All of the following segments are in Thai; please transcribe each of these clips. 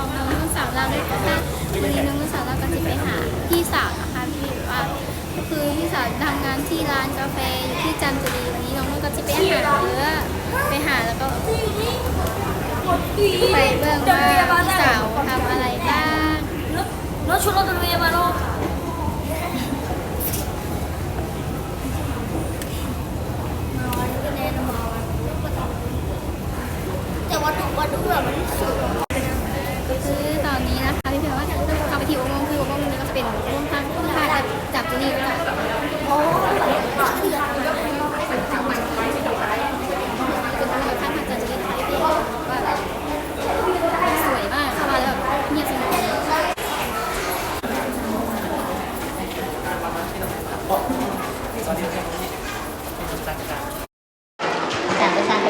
ของน้องนุ่นสาวเราด้วยค่ะวันนี้น้องนุ่นสาวเราก็จะไปหาพี่สาวนะคะที่ว่าก็คือพี่สาวทำงานที่ร้านกาแฟอยู่ที่จันทบุรีวันนี้น้องนุ่นก็จะไปหาเรือไปหาแล้วก็ไปเบิ่งว่าพี่สาวทำอะไรบ้าง No solo te lo voy a llamar, no. แต่ว่าดูว่าดูแบบมันสุดอตอนนี้นะคะพี่เพียวว่าจะเข้าไปที่อุโมงค์คืออุโมงค์นี้ก็จะเป็นอุโมงค์ทางขึ้นมาจากจุดนี้นะคะเป็นอุโมงค์ทางทางจากจุดนี้ไปที่ว่าสวยมากเข้ามาแล้วแบบเงียบสงบ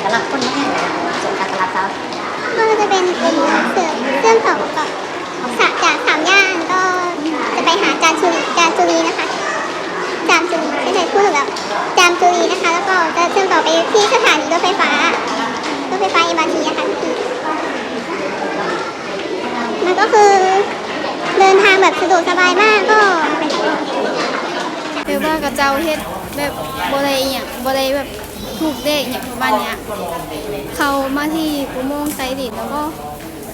แต่เป็นการเป็นตลาดคนไม่แห้งเลยนะส่วนการตลาดเขาก็จะเป็นกลุ่มเสื่อมเชื่อมต่อกับสะจากสามย่านก็จะไปหาจานจุรีจานจุรีนะคะ จามจุรีไม่ใช่พูดถูกแล้วจามจุรีนะคะ แล้วก็จะเชื่อมต่อไปที่สถานีรถไฟฟ้ารถไฟฟ้าเอ็มอาร์ทีนะคะพี่มันก็คือเดินทางแบบสะดวกสบายมากก็เรียกว่ากระเจ้าเฮ็ดแบบโบเลยอหย่างโบเลยแบบ ถูกเด็กอย่างประมาณเนี้ยเขามาที่อุโมงค์ไซดินแล้วก็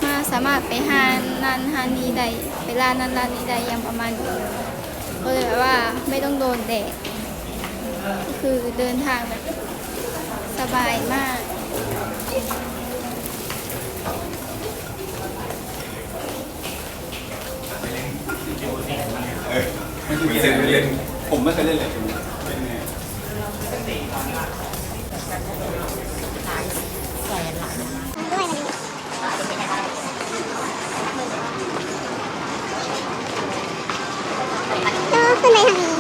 มาสามารถไปหานันหานีใดไปร้านันร้านนี้ใดอย่างประมาณนี้ก็เลยแบบว่าไม่ต้องโดนแดดก็คือเดินทางแบบสบายมากไม่เคยเล่นผมไม่เคยเล่นเลยเล่นไง ด้วยมันก็ขึ้นไปทางนี้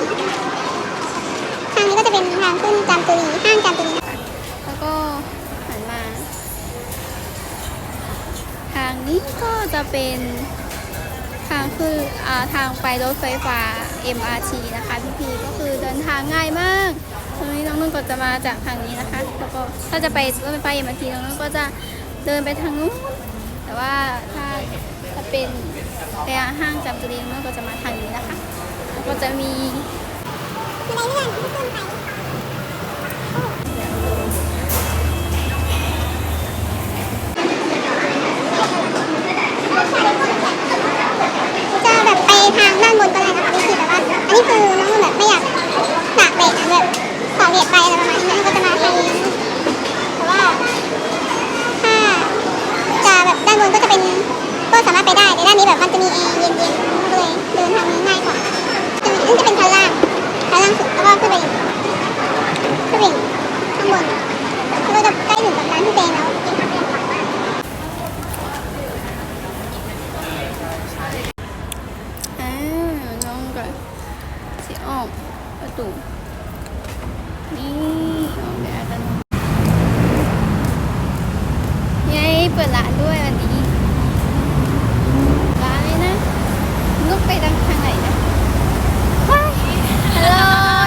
ทางนี้ก็จะเป็นทางขึ้นจามจุรีห้างจามจุรี แล้วก็หันมา ทางนี้ก็จะ เป็นทางคืออทางไปรถไฟฟ้า MRT นะคะ พี่พีก็คือเดินทางง่ายมากตรงนี้น้องนุ่นก็จะมาจากทางนี้นะคะ แล้วก็ถ้าจะไปรถไฟฟ้า MRT น้องนุ่นก็จะเดินไปทางนู้นแต่ว่าถ้าถ้าเป็นไปห้างจำจุรีน้องนุ่นก็จะมาทางนี้นะคะแล้วก็จะมีบันไดเลื่อนที่ขึ้นไป ทางด้านบนก็ได้นะคะพี่แต่ว่า อันนี้คือน้องแบบไม่อยากตากแดดแบบตากแดดไปอะไรประมาณนี้ก็จะมาทางนี้แต่ว่า ถ้าจะแบบด้านบนก็จะเป็นก็สามารถไปได้แต่ด้านนี้แบบมันจะมีแอร์เย็นๆก็เลยเดินทางนี้ง่ายกว่าซึ่งจะเป็นชั้นล่างชั้นล่างสุดแล้วก็ขึ้นไปอีกขึ้นไปอีกข้างบนแล้วก็จะใกล้ถึงกับร้านพี่เตงแล้ว อ่าน้องก็สิออกประตูนี่ออกแบบอัตโนมัติยัย เปิดร้านด้วยวันนี้ ร้านนี้นะลุกไปทางทางไหนนะว้ายฮัลโหล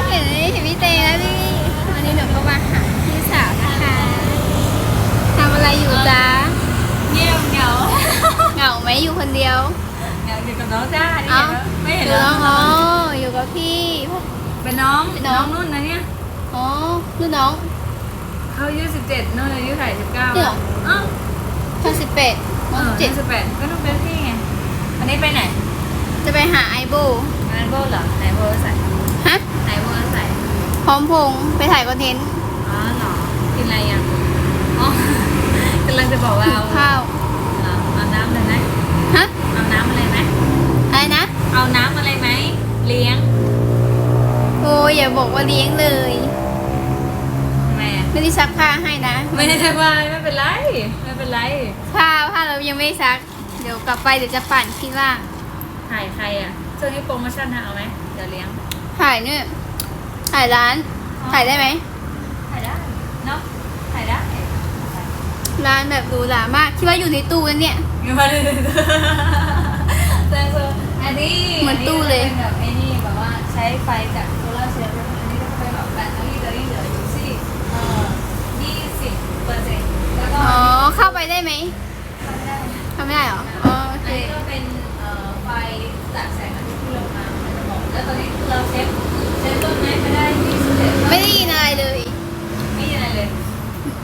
เห็นไหมเห็นพี่เตแล้วพี่วันนี้หนูก็มาหาพี่สาวนะคะทำอะไรอยู่จ๊ะเงียบเหงาเหงาไหมอยู่คนเดียวเหงาอยู่กับน้องจ้านี่เอ้าไม่เห็นอยู่แล้แล้ววอ๋ออยู่กับพี่เป็นน้องเป็นน้น้อองงนุ่นนะเนี่ยอ๋อรุ่นน้องเขาอายุสิบเจ็ดนุ่นอายุเท่าไหร่สิบเก้าจริงเหรออ้าว ชาสิบเป็ดมองเจ็ดสิบแปดก็ต้องเป็นพี่ไงวันนี้ไปไหนจะไปหาไอโบงานโบเหรอไหนโบใส่ฮะไหนโบใส่พร้อมพงษ์ไปถ่ายคอนเทนต์อ๋อเหรอกินอะไรยังอ๋อกำลังจะบอกว่าหิเอาวข้าวเหรอเอาน้ำเลยไหมฮะเอาน้ำอะไรไหมอะไรนะเอาน้ำอะไรไหมเลี้ยงโอ้ยอย่าบอกว่าเลี้ยงเลยทำ ไมอะไม่ได้ซักผ้าให้นะไม่ได้ทำอะไรไม่เป็นไรไม่เป็นไรผ้าผ้าเรายังไม่ซัก เดี๋ยวกลับไปเดี๋ยวจะปั่นที่ล่างถ่ายใครอะช่วงนี้โปรโมชั่นนะเอาไหมเดี๋ยวเลี้ยงถ่ายเนี่ยถ่ายร้านถ่ายได้ไหมถ่ายได้เนาะถ่ายได้ร้านแบบหรูหรามากคิดว่าอยู่ในตู้นั่นเนี่ยอยู่มาเลยแต่คืออันนี้เหมือนตู้เลยอันนี้จะเป็นแบบไอ้นี่แบบว่าใช้ไฟจาก ไปได้ไหมเข้าไม่ได้เหรออ๋อโอเคเคอันนี้ก็เป็นเอ่อไฟจากแสงอาทิตย์ที่ลงมามันจะบอกแล้วตอนนี้คือเราเซฟเซฟต้นไม้ไปได้21ไม่ได้ยินอะไรเลย ไม่มีอะไรเลย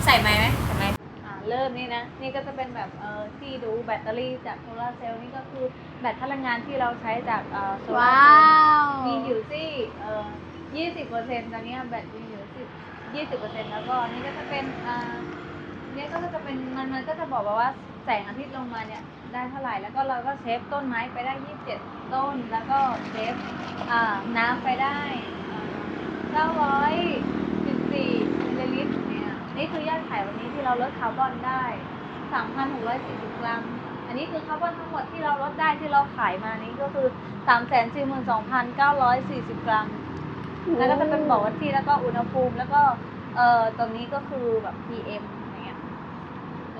ใส่ไหมไหมใส่ไหมอ่าเริ่มนี่นะ นี่ก็จะเป็นแบบเอ่อที่ดูแบตเตอรี่จากโซลาร์เซลล์นี่ก็คือแบตพลังงานที่เราใช้จากเอ่อโซลาร์ว้าเซลล์ ว มีอยู่ที่เอ่อยี่สิบเปอร์เซ็นต์ตอนนี้แบตมีอยู่สิบยี่สิบเปอร์เซ็นต์แล้วก็นี่ก็จะเป็นอ่า เนี่ยก็จะเป็นมันมันก็จะบอกว่าแสงอาทิตย์ลงมาเนี่ยได้เท่าไหร่ แล้วก็เราก็เซฟต้นไม้ไปได้ยี่สิบเจ็ดต้น แล้วก็เซฟน้ำไปได้เก้าร้อยสิบสี่มิลลิลิตรเนี่ยนี่คือยอดขายวันนี้ที่เราลดคาร์บอนได้สามพันหกร้อยสี่สิบกรัม อันนี้คือคาร์บอนทั้งหมดที่เราลดได้ที่เราขายมานี้ก็คือสามแสนสี่หมื่นสองพันเก้าร้อยสี่สิบกรัม แล้วก็จะเป็นบอกว่าที่แล้วก็อุณหภูมิแล้วก็เอ่อตรงนี้ก็คือแบบ PM อะไ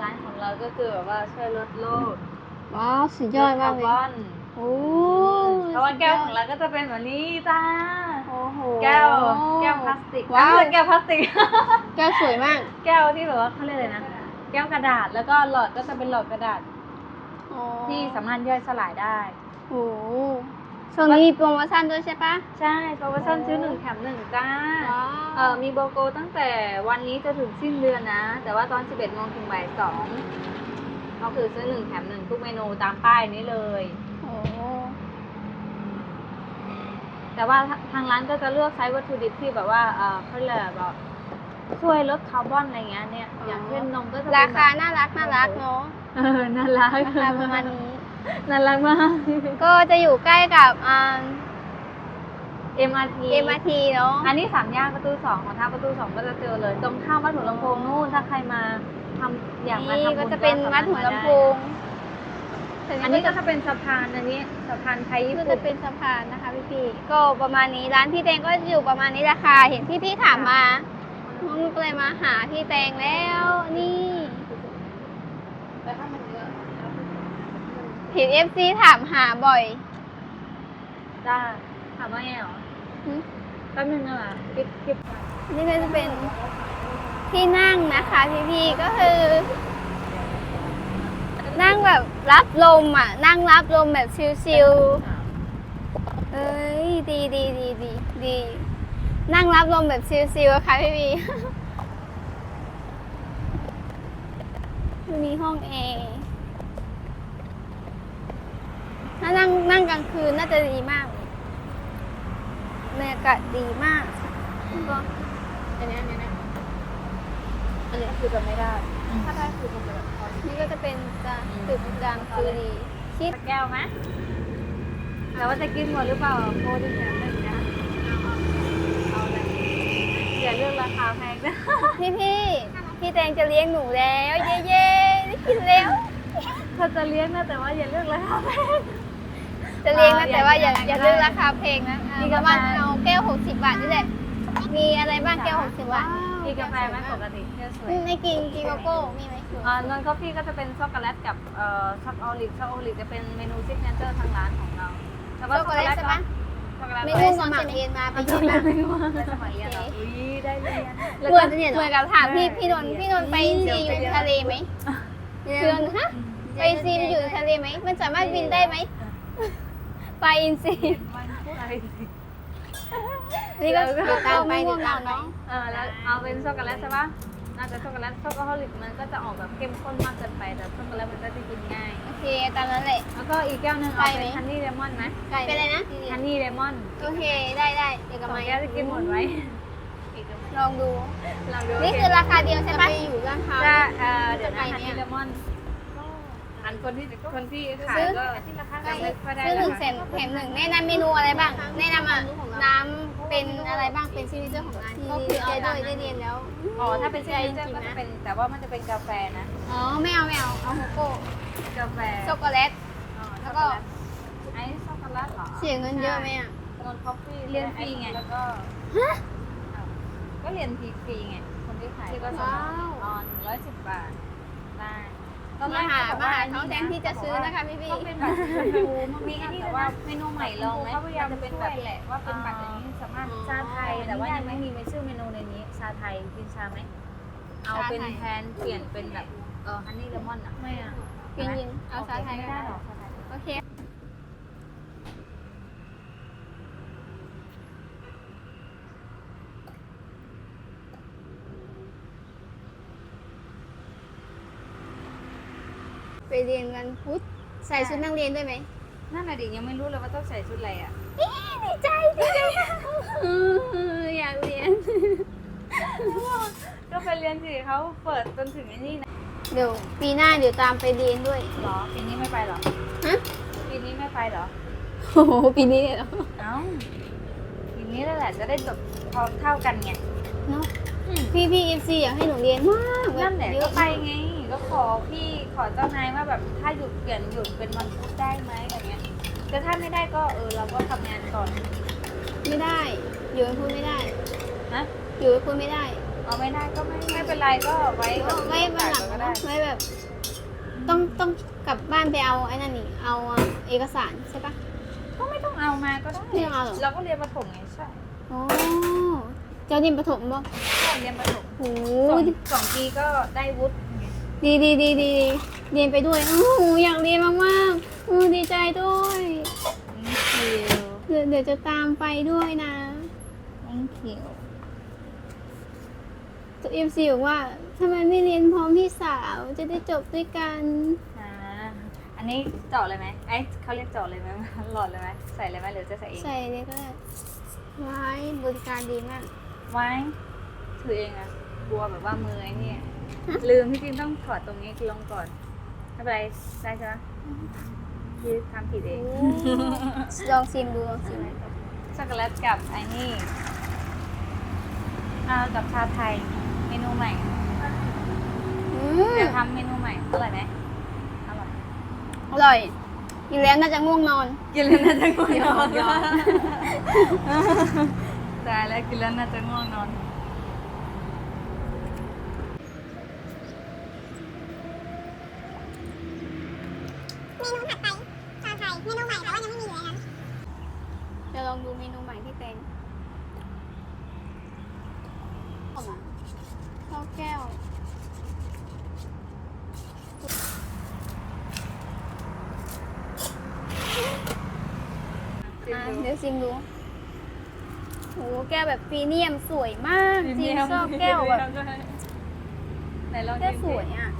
รเงี้ยร้านของเราก็คือแบบว่าช่วยลดโลกว้าวสุดยอดมากเลลคร์บอยนโอ้เพราะว่าแก้วของเราก็จะเป็นแบบนี้จ้า โอ้โห แก้ว แก้วพลาสติกว้าวอะแก้วพลาสติก แก้วสวยมากแก้วที่แบบว่าเขาเรียกอะไรนะ แก้วกระดาษ แล้วก็หลอดก็จะเป็นหลอดกระดาษอ๋อที่สามารถย่อยสลายได้ โอ้โห ช่วงนี้มีโปรโมชั่นด้วยใช่ปะ ใช่โปรโมชั่นซื้อหนึ่งแถมหนึ่งจ้าว้าว เอ่อมีโบโกตั้งแต่วันนี้จะถึงสิ้นเดือนนะ แต่ว่าตอน 11โมงถึงบ่ายสองก็คือซื้อหนึ่งแถมหนึ่งทุกเมนูตามป้ายนี้เลย โอ้แต่ว่าทางร้านก็จะเลือกใช้วัตถุดิบที่แบบว่าเออเขาเรียกอะไรแบบช่วยลดคาร์บอนอะไรเงี้ยเนี่ย อย่างเช่นนมก็จะเป็นราคาแบบน่ารักน่ารักเนาะ เออน่ารัก ราคาประมาณนี้ น่ารักมากก็จะอยู่ใกล้กับอ่า MRT MRT เนาะอันนี้สามย่านประตูสองของทางประตูสองก็จะเจอเลย ตรงข้ามวัดหัวลำโพงนู่นถ้าใครมาทำอยากมานี่ทำบุญก็จะเป็นสาวัมาดรถหัวมาลำโพงได้อันนี้ก็จะเป็นสะพานอันนี้สะพานไทยญี่ก็ปุ่นจะเป็นสะพานนะคะพี่พี่ๆก็ประมาณนี้ร้านพี่แตงก็จะอยู่ประมาณนี้ราคาเห็นพี่พี่ๆถามมาน้องก็เลยมาหาพี่แตงแล้วนี่ แต่ถ้ามันเยอะ เห็นเอฟซีถามหาบ่อย จ้าถามว่าไงเหรอหึ แป๊บนึงนะคลิปคลิปนี่ก็จะเป็นที่นั่งนะคะพี่พี่ๆก็คือ นั่งแบบรับลมอะ นั่งรับลมแบบชิลๆเอ้ยดีดีดีดีดี นั่งรับลมแบบชิลๆอะค่ะพี่วีมีห้องแอร์ ถ้านั่งนั่งกลางคืนน่าจะดีมากเลยบรรยากาศดีมากก็อันนี้อันนี้นะอันนี้คือจะไม่ได้ ถ้าได้คือจะแบบพอดีนี่ก็จะเป็นจาตึกจามจุรีคิดสักแก้วไหมแต่ว่าจะกินหมดหรือเปล่าโคดิแถมหนึ่งนะเอาเอาเอาเลยอย่าเลือกราคาแพงนะพี่พี่พี่แตงจะเลี้ยงหนูแล้ว เย้เย้ได้กินแล้วเธอจะเลี้ยงนะแต่ว่าอย่าเลือกราคาแพง จะเลี้ยงนะอ่าแต่ว่าอย่าอย่างอย่านั้นเลือกได้ราคาเพลงนะมีมีกาประแฟมาณเอาแก้ว 60 บาทนี่แหละ มีอะไรบ้างแก้ว 60 บาทมีกาแฟไหมปกติเที่ยวสวยไม่กินกินโกโก้มีไหมอ่านอนคอฟฟี่ก็จะเป็นช็อกโกแลตกับเอ่อช็อกโอลิกช็อกโอลิกจะเป็นเมนูซิกเนเจอร์ทางร้านของเราแล้วช็อกโกแลตใช่ปะช็อกโกแลตไม่ไม่ได้ได้สมัครเรียนมาไปช็อกกิโกนแลมาตไม่ว่าได้สมัยเรียนเหรออุ้ยได้เรียนเหมือนเหมือนกับถามพี่พี่นนท์พี่นนท์ไปซีอยู่ทะเลไหมเดือนฮะไปซีไปอยู่ทะเลไหมมันสามารถบินได้ไหมไปอินซีมันพูดอะไรสินี่ก็เดี๋ยวตามไปเดี๋ยวตามไปเออแล้วเอาเป็นช็อกโกแลตใช่ปะน่าจะช็อกโกแลตช็อกโกแลตมันก็จะออกแบบเข้มข้นมากเกินไปแต่ช็อกโกแลตมันก็จะกินง่าย โอเคตามนั้นแหละ แล้วก็อีกแก้วหนึงเอาเป็นฮันนี่เลมอนไหมเป็นอะไรนะ ฮันนี่เลมอนโอเคได้ได้เดี๋ยวสกับองมาแก้วจะกินหมดไหมลองดู ลองดูนี่คือราคาเดียวใช่ปะอยู่ราคาจะเอ่อเดี๋ยวจะนะไปฮันไหมนี่อะเลมอนอัน คนที่คนที่ขายซื้อก็จำไม่ค่อยได้ซื้อหนึ่งแล้วแถมแถมหนึ่งแนะนำเมนูอะไรบ้าง แนะนำอะน้ำเป็นอะไรบ้างเป็นซิกเนเจอร์ของร้านก็คือเอาด้วยได้เรียนแล้วอ๋อถ้าเป็นซิกเนเจอร์ก็จะเป็นแต่ว่ามันจะเป็นกาแฟนะอ๋อไม่เอาไม่เอาเอาโกโก้กาแฟช็อกโกแลตอ๋อแล้วก็ไอซ์ช็อกโกแลตเหรอเสียเงินเยอะไหมอะนอนคอฟฟี่เรียนฟรีไงแล้วก็อ้าวก็เรียนฟรีฟรีไงคนที่ขายก็สมัครว้าวอ๋อหนึ่งร้อยสิบบาทได้ มาหามาหาท้องแดงที่จะซื้อนะคะพี่พี่ ต้องเป็นบัตรชมพูมีอันนี้แต่ว่าเมนูใหม่ลองไหมมันจะเป็นแบบแหละว่าเป็นบัตรอย่างนี้สามารถ ชาไทยแต่ว่ายังไม่มีชื่อเมนูในนี้ ชาไทยกินชาไหมเอาเป็นแทนเปลี่ยนเป็นแบบเออฮันนี่เลมอนอะไม่อะกินยินเอาสาไทยไม่ก็ได้ได้หรอชาไทยโอเค เรียนวันพุธใส่ชุดนักเรียนด้วยไหมนั่นน่ะดิยังไม่รู้เลยว่าต้องใส่ชุดอะไรอะดีใจดีใจอยากเรียน ก็ไปเรียนสิเขาเปิดจนถึงไอ้นี่นะเดี๋ยวปีหน้าเดี๋ยวตามไปเรียนด้วยหรอปีนี้ไม่ไปหรอฮะปีนี้ไม่ไปหรอโอ้โหปีนี้เลยเหรอเอ้าปีนี้นั่นแหละจะได้จบพอเท่ากันไงเนาะพี่พี่เอฟซีอยากให้หนูเรียนมากบบนั่นแหละเยก็อะไปไงก็ขอพี่ ขอเจ้านายว่าแบบถ้าหยุดเปลี่ยนหยุดเป็นวันพุธได้ไหมอะไรเงี้ยแต่ถ้าไม่ได้ก็เออเราก็ทำงานก่อนไม่ได้อยู่ไปพูดไม่ได้นะอยู่ไปพูดไม่ได้เอาไม่ได้ก็ไม่ไม่เป็นไรก็ไว้แบบไว้วันหลังก็ได้ไว้แบบ ต้องต้องกลับบ้านไปเอาไอ้นั่นนี่เอาเอกสารใช่ปะก็ไม่ต้องเอามาก็ได้ไม่ต้องเอาเหรอเราก็เรียนประถมไงใช่โอ้เจ้าเรียนประถมบ่ใช่เรียนประถมโอ้สองยสองปีก็ได้วุฒิไง ดีดีดีดีดีเรียนไปด้วยโอ้โหอยากเรียนมากๆอู้ดีใจด้วย thank you เดี๋ยวเดี๋ยวจะตามไปด้วยนะ thank you ตัวเอฟซีบอกว่าทำไมไม่เรียนพร้อมพี่สาวจะได้จบด้วยกันอ่าอันนี้เจาะเลยไหมไอ้ยเขาเรียกเจาะเลยไหมหลอดเลยไหมใส่เลยไหมหรือจะใส่เองใส่เลยก็ได้ไว้บริการดีมากไว้ถือเองอะกลัวแบบว่ามือไอ้นี่ ลืมที่จริงต้องถอดตรงนี้ลงก่อนไม่เป็นไรได้ใช่ไหมที่ทำผิดเองลองชิมดูลองชิมช็อกโกแลตกับไอ้นี่เอากับชาไทยเมนูใหม่อืมเดี๋ยวทำเมนูใหม่อร่อยไหมอร่อยอร่อยกินแล้วน่าจะง่วงนอนกินแล้วน่าจะง่วงนอนตายแล้วกินแล้วน่าจะง่วงนอน เมนูถัดไปชาไทย เมนูใหม่แต่ว่ายังไม่มีอยู่ในนั้น จะลองดูเมนูใหม่ที่เป็นออกมาข้าวแก้ว อะเดี๋ยวชิมดูโหแก้วแบบพรีเมียมสวยมากจริงชอบแก้วแบบไหนลองแก้วชิมสวยอะ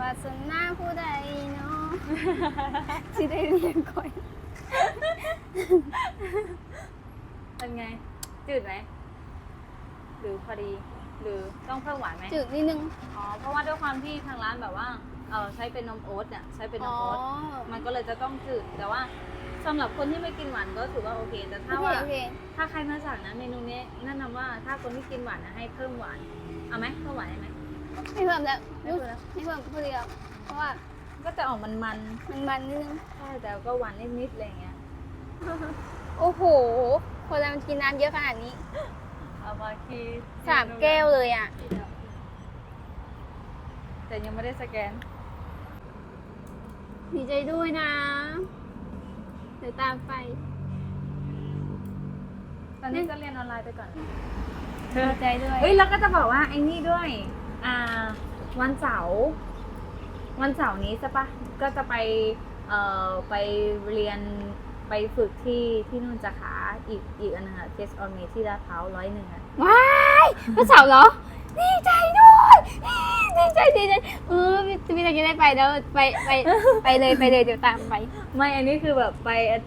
วาสนาผู้ใดเนาะที่ได้เรียนก่อนเป็นไง จืดไหมหรือพอดี หรือต้องเพิ่มหวานไหมจืดนิดนึง อ๋อ เพราะว่าด้วยความที่ทางร้านแบบว่า เออใช้เป็นนมโอ๊ตเนี่ยใช้เป็นนมโอ๊ตมันก็เลยจะต้องจืดแต่ว่าสำหรับคนที่ไม่กินหวานก็ถือว่าโอเคแต่โอถ้าเคว่า โอเคถ้าใครมาสั่งนะเมนูนี้แนะนำว่าถ้าคนที่กินหวานนะให้เพิ่มหวานเอาไหมเพิ่มหวานได้ไหม ไม่เพิ่มแล้วไม่เพิ่มแล้ว ไม่เพิ่มพูดเดียวเพราะว่าก็จะออกมันมันมันมันนิดนึงๆใช่แต่ก็หวานนิดๆอะไรอย่างเงี้ยโอ้โห คนเรามันกินน้ำเยอะขนาดนี้เอามาคีสามแก้วเลยอะแต่ยังไม่ได้สแกน ดีใจด้วยนะ เดี๋ยวตามไป ตอนนี้ก็เรียนออนไลน์ไปก่อนดีใจด้วย เฮ้ยแล้วก็จะบอกว่าไอ้นี่ด้วย อ่า วันเสาร์วันเสาร์นี้ใช่ปะก็จะไปเอ่อไปเรียนไปฝึกที่ที่นู่นจะขาอีกอีกอันหนึงอะ test on me ที่ลาดพร้าวร้อยหนึ่งอะว้ายวันเสาร์เหรอดีใจด้วย ดีใจดีใจเออพี่พี่จะได้ไปเดี๋ยวไปไปไปเลยไปเลยเดี๋ยวตามไปไม่อันนี้คือแบบไปอา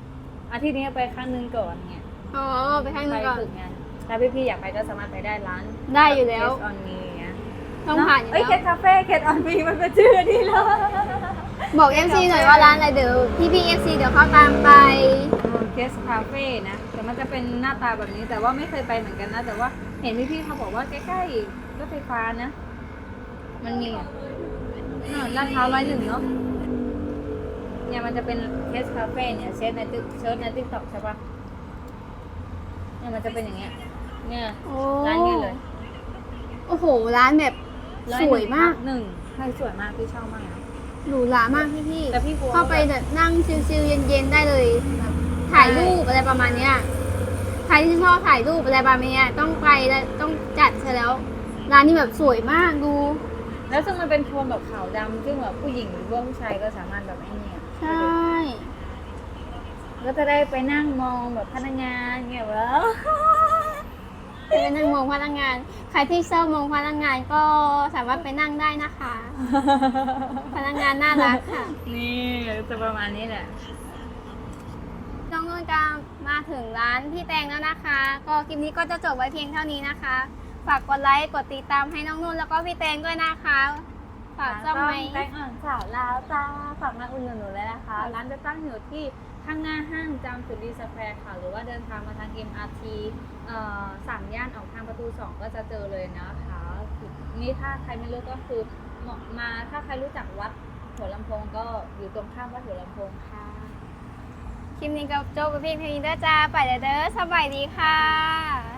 อาทิตย์นี้ไปครั้งหนึงก่อนไงอ๋อไปข้างไปนึงก่อนฝึกงานถ้าพี่พี่ๆอยากไปก็สามารถไปได้ร้านได้อยู่แล้ว test on me เงี้ยต้องผ่านอยู่เอ้ยแล้วเคทคาเฟ่เคทออนมีมันเป็นชื่อนี่แล้วบอก FC หน่อยว่าร้านอะไรเดี๋ยวพี่พี่ FC เดี๋ยวเขาตามไปเคสคาเฟ่นะ แต่มันจะเป็นหน้าตาแบบนี้แต่ว่าไม่เคยไปเหมือนกันนะ แต่ว่าเห็นพี่ๆเขาบอกว่าใกล้ๆรถไฟฟ้านะ มันมีอะอ่าลาดพร้าวร้อยหนึ่งเนาะเนี่ยมันจะเป็นเคสคาเฟ่เนี่ยเซิร์ชในติ๊กเซิร์ชในติ๊กต็อกใช่ปะเนี่ยมันจะเป็นอย่างเงี้ย เนี่ยโอ้ร้านเงี้ยเลยโอ้โห ร้านแบบร้อสวยมากหนึ่งใช่สวยมากพี่ชอบมากนะหรูหรามากพี่พี่แต่พี่กลัวเข้าไปแบบนั่งชิลๆเย็นๆได้เลยแบบถ่ายรูปอะไรประมาณเนี้ยใครที่ชอบถ่ายรูปอะไรประมาณเนี้ยต้องไปแล้วต้องจัดซะแล้ว ร้านนี้แบบสวยมากดู แล้วซึ่งมันเป็นโทนแบบขาวดำซึ่งแบบผู้หญิงหรือว่าผู้ชายก็สามารถแบบไอ้เนี่ยใช่ ก็จะได้ไปนั่งมองแบบพนักงานเงี้ยแล้ว ไปนั่งมองพนักงาน ใครที่ชอบมองพนักงานก็สามารถไปนั่งได้นะคะ พนักงานน่ารักค่ะ นี่จะประมาณนี้แหละ น้องนุ่นก็มาถึงร้านพี่แตงแล้วนะคะ ก็คลิปนี้ก็จะจบไว้เพียงเท่านี้นะคะ ฝากกดไลค์ กดติดตามให้น้องนุ่นแล้วก็พี่แตงด้วยนะคะ ฝากจ้าไหม แป้งอ่อนสาวลาวจ้าฝากมาอุ่นนหนูเลยนะคะ ร้านจะตั้งอยู่ที่ข้างหน้าห้างจามสุรีสแควร์ค่ะ หรือว่าเดินทางมาทาง MRT เอ่อสามย่านออกทางประตูสองก็จะเจอเลยนะคะนี่ถ้าใครไม่รู้ก็คือเหมาะมาถ้าใครรู้จักวัดหัวลำโพงก็อยู่ตรงข้ามวัดหัวลำโพงค่ะ คลิปนี้ก็จบไปเพียงเท่านี้เด้อจ้าไปเด้อเด้อสบายดีค่ะ